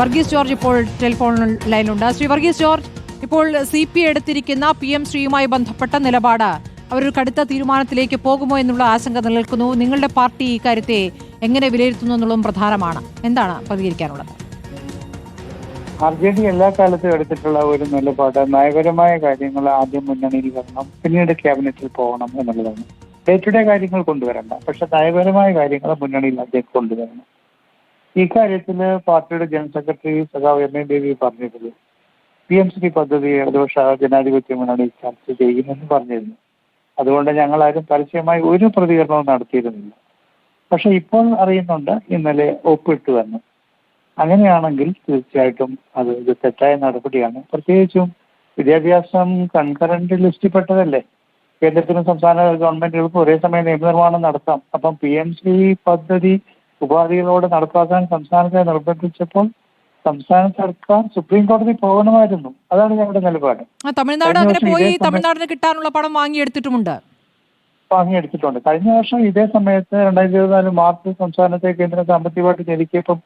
Varghese George ഇപ്പോൾ telephone ലൈനിലുണ്ട്. Shri Varghese George ഇപ്പോൾ സി പി എടുത്തിരിക്കുന്ന പി എം ശ്രീയുമായി ബന്ധപ്പെട്ട നിലപാട് അവരൊരു കടുത്ത തീരുമാനത്തിലേക്ക് പോകുമോ എന്നുള്ള ആശങ്ക നിലനിൽക്കുന്നു. നിങ്ങളുടെ പാർട്ടി ഈ കാര്യത്തെ എങ്ങനെ വിലയിരുത്തുന്നു എന്നുള്ളതും പ്രധാനമാണ്. എന്താണ് പ്രതികരിക്കാനുള്ളത്? ആർ ജെ ഡി എല്ലാ കാലത്തും എടുത്തിട്ടുള്ള ഒരു നിലപാട് നയപരമായ കാര്യങ്ങൾ ആദ്യം മുന്നണിയിൽ വരണം പിന്നീട് ക്യാബിനറ്റിൽ പോകണം എന്നുള്ളതാണ്. ഡേ ടു ഡേ കാര്യങ്ങൾ കൊണ്ടുവരണ്ട പക്ഷെ നയപരമായ കാര്യങ്ങൾ മുന്നണിയിൽ അദ്ദേഹം കൊണ്ടുവരണം. ഇക്കാര്യത്തിൽ പാർട്ടിയുടെ ജനറൽ സെക്രട്ടറി സഖാവ് എം എ ബേബി പറഞ്ഞിരുന്നു. പി എം സി പദ്ധതി ഇടതുപക്ഷ ജനാധിപത്യ മുന്നണി ചർച്ച ചെയ്യുമെന്ന് പറഞ്ഞിരുന്നു. അതുകൊണ്ട് ഞങ്ങൾ ആരും പരസ്യമായി ഒരു പ്രതികരണവും നടത്തിയിരുന്നില്ല. പക്ഷെ ഇപ്പോൾ അറിയുന്നുണ്ട് ഇന്നലെ ഒപ്പിട്ടു എന്ന് അങ്ങനെയാണെങ്കിൽ തീർച്ചയായിട്ടും അത് ഇത് തെറ്റായ നടപടിയാണ്. പ്രത്യേകിച്ചും വിദ്യാഭ്യാസം കൺകറന്റ് ലിസ്റ്റിൽ പെട്ടതല്ലേ കേന്ദ്രത്തിനും സംസ്ഥാന ഗവൺമെന്റുകൾക്കും ഒരേ സമയം നിയമനിർമ്മാണം നടത്താം. അപ്പം പി എം സി പദ്ധതി ഉപാധികളോട് നടപ്പാക്കാൻ സംസ്ഥാനത്തെ നിർബന്ധിച്ചപ്പോൾ സംസ്ഥാന സർക്കാർ സുപ്രീം കോടതി പോകണമായിരുന്നു. അതാണ് ഞങ്ങളുടെ നിലപാട്. തമിഴ്നാട് അങ്ങനെ പോയി തമിഴ്നാടിന് കിട്ടാനുള്ള പണം വാങ്ങിയെടുത്തിട്ടുമുണ്ട്. വാങ്ങിയെടുത്തിട്ടുണ്ട്. കഴിഞ്ഞ വർഷം ഇതേ സമയത്ത് രണ്ടായിരത്തി ഇരുപത്തിനാല് മാർച്ച് സംസ്ഥാനത്തെ കേന്ദ്ര സാമ്പത്തികമായിട്ട് ഞെരുക്കിയപ്പം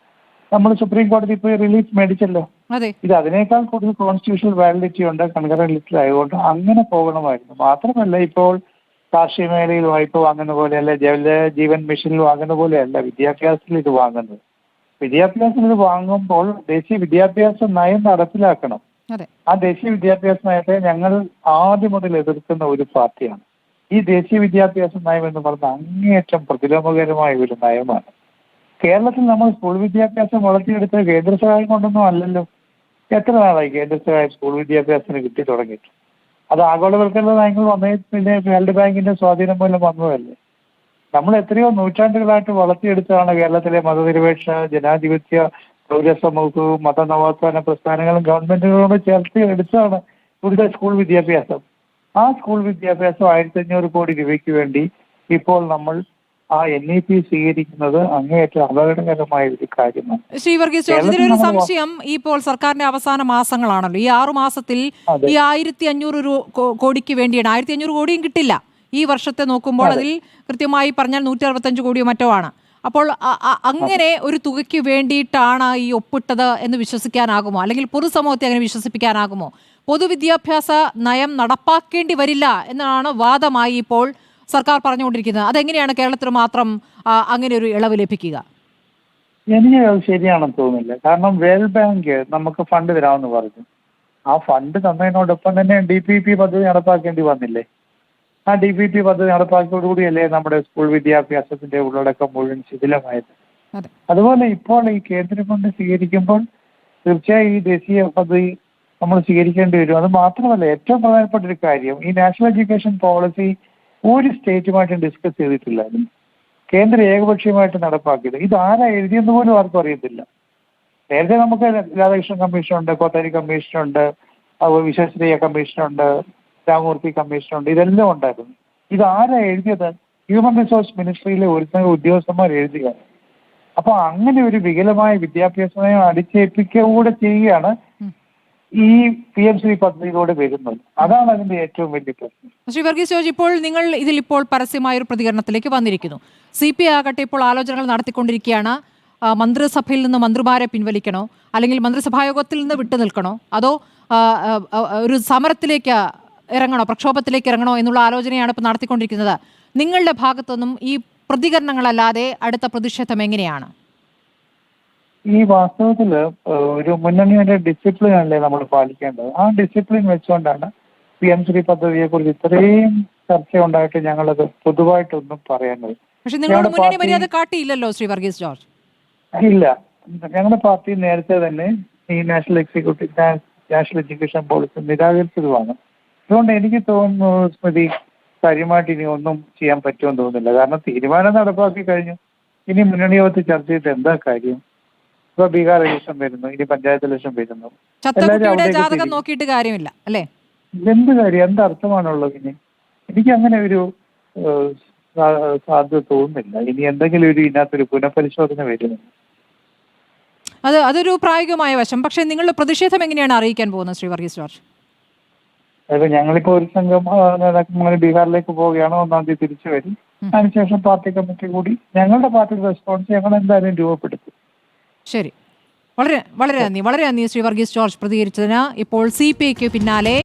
നമ്മൾ സുപ്രീം കോടതി പോയി റിലീഫ് മേടിച്ചല്ലോ. ഇത് അതിനേക്കാൾ കൂടുതൽ കോൺസ്റ്റിറ്റ്യൂഷണൽ വാലിഡിറ്റി ഉണ്ട് കൺകറന്റ് ലിസ്റ്റിൽ ആയതുകൊണ്ട് അങ്ങനെ പോകണമായിരുന്നു. മാത്രമല്ല ഇപ്പോൾ കാർഷിക മേഖലയിൽ വായ്പ വാങ്ങുന്ന പോലെയല്ല ജല ജീവൻ മിഷനിൽ വാങ്ങുന്ന പോലെയല്ല വിദ്യാഭ്യാസത്തിൽ ഇത് വാങ്ങുന്നത്. വിദ്യാഭ്യാസത്തിൽ ഇത് വാങ്ങുമ്പോൾ ദേശീയ വിദ്യാഭ്യാസ നയം നടപ്പിലാക്കണം. ആ ദേശീയ വിദ്യാഭ്യാസ നയത്തെ ഞങ്ങൾ ആദ്യം മുതൽ എതിർക്കുന്ന ഒരു പാർട്ടിയാണ്. ഈ ദേശീയ വിദ്യാഭ്യാസ നയം എന്ന് പറഞ്ഞ അങ്ങേയറ്റം പ്രതിലോമകരമായ ഒരു നയമാണ്. കേരളത്തിൽ നമ്മൾ സ്കൂൾ വിദ്യാഭ്യാസം വളർത്തിയെടുത്ത കേന്ദ്ര സഹായം കൊണ്ടൊന്നും അല്ലല്ലോ. എത്ര നാളായി കേന്ദ്ര സഹായം സ്കൂൾ വിദ്യാഭ്യാസത്തിന് കിട്ടി തുടങ്ങിയിട്ട്? അത് ആഗോളവൽക്കരണ നയങ്ങൾ വന്നേ പിന്നെ വേൾഡ് ബാങ്കിന്റെ സ്വാധീനം മൂലം വന്നതല്ലേ. നമ്മൾ എത്രയോ നൂറ്റാണ്ടുകളായിട്ട് വളർത്തിയെടുത്തതാണ് കേരളത്തിലെ മതനിരപേക്ഷ ജനാധിപത്യ പൗരസമൂഹവും മതനവോത്ഥാന പ്രസ്ഥാനങ്ങളും ഗവൺമെന്റുകളോട് ചേർത്ത് എടുത്തതാണ് ഇവിടുത്തെ സ്കൂൾ വിദ്യാഭ്യാസം. ആ സ്കൂൾ വിദ്യാഭ്യാസം ആയിരത്തി അഞ്ഞൂറ് കോടി രൂപയ്ക്ക് വേണ്ടി ഇപ്പോൾ നമ്മൾ ആ എൻ ഇ പി സ്വീകരിക്കുന്നത് അങ്ങേയറ്റം അപകടകരമായ ഒരു കാര്യമാണ്. ശ്രീ വർഗീസ് കേരളത്തിൽ സംശയം ഇപ്പോൾ സർക്കാരിന്റെ അവസാന മാസങ്ങളാണല്ലോ. ഈ ആറു മാസത്തിൽ ഈ ആയിരത്തി അഞ്ഞൂറ് കോടിക്ക് വേണ്ടിയാണ്. ആയിരത്തി അഞ്ഞൂറ് കോടിയും കിട്ടില്ല. ഈ വർഷത്തെ നോക്കുമ്പോൾ അതിൽ കൃത്യമായി പറഞ്ഞാൽ നൂറ്റി അറുപത്തഞ്ച് കോടിയോ മറ്റോ ആണ്. അപ്പോൾ അങ്ങനെ ഒരു തുകയ്ക്ക് വേണ്ടിയിട്ടാണ് ഈ ഒപ്പിട്ടത് എന്ന് വിശ്വസിക്കാനാകുമോ? അല്ലെങ്കിൽ പൊതുസമൂഹത്തെ അങ്ങനെ വിശ്വസിപ്പിക്കാനാകുമോ? പൊതുവിദ്യാഭ്യാസ നയം നടപ്പാക്കേണ്ടി വരില്ല എന്നാണ് വാദമായി ഇപ്പോൾ സർക്കാർ പറഞ്ഞുകൊണ്ടിരിക്കുന്നത്. അതെങ്ങനെയാണ് കേരളത്തിന് മാത്രം അങ്ങനെ ഒരു ഇളവ് ലഭിക്കുക? എനിക്ക് അത് ശരിയാണെന്ന് തോന്നുന്നില്ല. കാരണം വേൾഡ് ബാങ്ക് നമുക്ക് ഫണ്ട് തരാമെന്ന് പറഞ്ഞു. ആ ഫണ്ട് തന്നതിനോടൊപ്പം തന്നെ ഡി പി പി പദ്ധതി നടപ്പാക്കേണ്ടി വന്നില്ലേ? ആ ഡി പി പി പദ്ധതി നടപ്പാക്കിയോടുകൂടിയല്ലേ നമ്മുടെ സ്കൂൾ വിദ്യാഭ്യാസത്തിന്റെ ഉള്ളടക്കം മുഴുവൻ ശിഥിലമായത്? അതെ. അതുപോലെ ഇപ്പോൾ ഈ കേന്ദ്ര ഫണ്ട് സ്വീകരിക്കുമ്പോൾ തീർച്ചയായും ഈ ദേശീയ പദ്ധതി നമ്മൾ സ്വീകരിക്കേണ്ടി വരും. അത് മാത്രമല്ല ഏറ്റവും പ്രധാനപ്പെട്ട ഒരു കാര്യം ഈ നാഷണൽ എഡ്യൂക്കേഷൻ പോളിസി ഒരു സ്റ്റേറ്റുമായിട്ടും ഡിസ്കസ് ചെയ്തിട്ടില്ലായിരുന്നു കേന്ദ്ര ഏകപക്ഷീയമായിട്ട് നടപ്പാക്കിയത്. ഇത് ആരാ എഴുതിയെന്ന് പോലും ആർക്കും അറിയത്തില്ല. നേരത്തെ നമുക്ക് രാധാകൃഷ്ണൻ കമ്മീഷനുണ്ട് കോത്താരി കമ്മീഷനുണ്ട് അതുപോലെ വിശ്വശ്രീയ കമ്മീഷനുണ്ട് രാമമൂർത്തി കമ്മീഷനുണ്ട് ഇതെല്ലാം ഉണ്ടായിരുന്നു. ഇത് ആരാ എഴുതിയത്? ഹ്യൂമൻ റിസോഴ്സ് മിനിസ്ട്രിയിലെ ഒരു സംഘം ഉദ്യോഗസ്ഥന്മാർ എഴുതുകയാണ്. അപ്പൊ അങ്ങനെ ഒരു വികലമായ വിദ്യാഭ്യാസ നയം അടിച്ചേൽപ്പിക്കുക കൂടെ ചെയ്യുകയാണ് ഈ പി എം ശ്രീ പദ്ധതിയിലൂടെ വരുന്നത്. അതാണ് അതിന്റെ ഏറ്റവും വലിയ പ്രശ്നം. ശ്രീ വർഗീസ് ജോർജ് ഇപ്പോൾ നിങ്ങൾ ഇതിൽ ഇപ്പോൾ പരസ്യമായ ഒരു പ്രതികരണത്തിലേക്ക് വന്നിരിക്കുന്നു. സി പി ആകട്ടെ ഇപ്പോൾ ആലോചനകൾ നടത്തിക്കൊണ്ടിരിക്കുകയാണ്. മന്ത്രിസഭയിൽ നിന്ന് മന്ത്രിമാരെ പിൻവലിക്കണോ? അല്ലെങ്കിൽ മന്ത്രിസഭായോഗത്തിൽ നിന്ന് വിട്ടു നിൽക്കണോ? അതോ ഒരു സമരത്തിലേക്ക് ഇറങ്ങണോ? പ്രക്ഷോഭത്തിലേക്ക് ഇറങ്ങണോ എന്നുള്ള ആലോചനയാണ് ഇപ്പോൾ നടത്തിക്കൊണ്ടിരിക്കുന്നത്. നിങ്ങളുടെ ഭാഗത്തുനിന്നും ഈ പ്രതികരണങ്ങളല്ലാതെ അടുത്ത പ്രതിഷേധം എങ്ങനെയാണ്? ഈ വാസ്തവത്തിൽ ഒരു മുന്നണിയുടെ ഡിസിപ്ലിൻ അല്ലേ നമ്മൾ പാലിക്കേണ്ടത്? ആ ഡിസിപ്ലിൻ വെച്ചുകൊണ്ടാണ് പി എം ശ്രീ പദ്ധതിയെ കുറിച്ച് ഇത്രയും ചർച്ച ഉണ്ടായിട്ട് ഞങ്ങളത് പൊതുവായിട്ടൊന്നും പറയുന്നത് പക്ഷെ നിങ്ങളുടെ മുന്നണി മര്യാദ കാട്ടിയില്ലല്ലോ ശ്രീ വർഗീസ് ജോർജ്? ഇല്ല. ഞങ്ങളുടെ പാർട്ടി നേരത്തെ തന്നെ ഈ national executive national education policy നിരാകരിച്ചതുമാണ്. അതുകൊണ്ട് എനിക്ക് തോന്നുന്നു സ്മൃതി കാര്യമായിട്ട് ഇനി ഒന്നും ചെയ്യാൻ പറ്റുമെന്ന് തോന്നുന്നില്ല. കാരണം തീരുമാനം നടപ്പാക്കി കഴിഞ്ഞു. ഇനി മുന്നണിയോഗത്തിൽ ചർച്ച ചെയ്തിട്ട് എന്താ കാര്യം? ഇപ്പൊ ബീഹാർ ഇലക്ഷൻ വരുന്നു ഇനി പഞ്ചായത്ത് ഇലക്ഷൻ വരുന്നു. ചത്തക്കുട്ടിയുടെ ജാതകം നോക്കിയിട്ട് കാര്യമില്ല അല്ലേ? എന്ത് കാര്യം എന്ത് അർത്ഥമാണുള്ളത് ഇനി എനിക്ക് അങ്ങനെ ഒരു സാധ്യത തോന്നുന്നില്ല. ഇനി എന്തെങ്കിലും ഒരു ഇതിനകത്തൊരു പുനഃപരിശോധന വരുന്നു അത് അതൊരു പ്രായോഗികമായ വശം. പക്ഷേ നിങ്ങളുടെ പ്രതിഷേധം എങ്ങനെയാണ് അറിയിക്കാൻ പോകുന്നത് ശ്രീ വർഗീസ് ജോർജ്? അതായത് ഞങ്ങളിപ്പോ ഒരു സംഘം നേതാക്കന്മാർ ബീഹാറിലേക്ക് പോവുകയാണ് ഒന്നാം തീയതി തിരിച്ചു വരും. അതിനുശേഷം പാർട്ടി കമ്മിറ്റി കൂടി ഞങ്ങളുടെ പാർട്ടിയുടെ റെസ്പോൺസ് ഞങ്ങൾ എന്തായാലും രൂപപ്പെടുത്തും. ശരി. വളരെ വളരെ നന്ദി. വളരെ നന്ദി ശ്രീ വർഗീസ് ജോർജ് പ്രതികരിച്ചതിന്. ഇപ്പോൾ സി പി ഐക്ക് പിന്നാലെ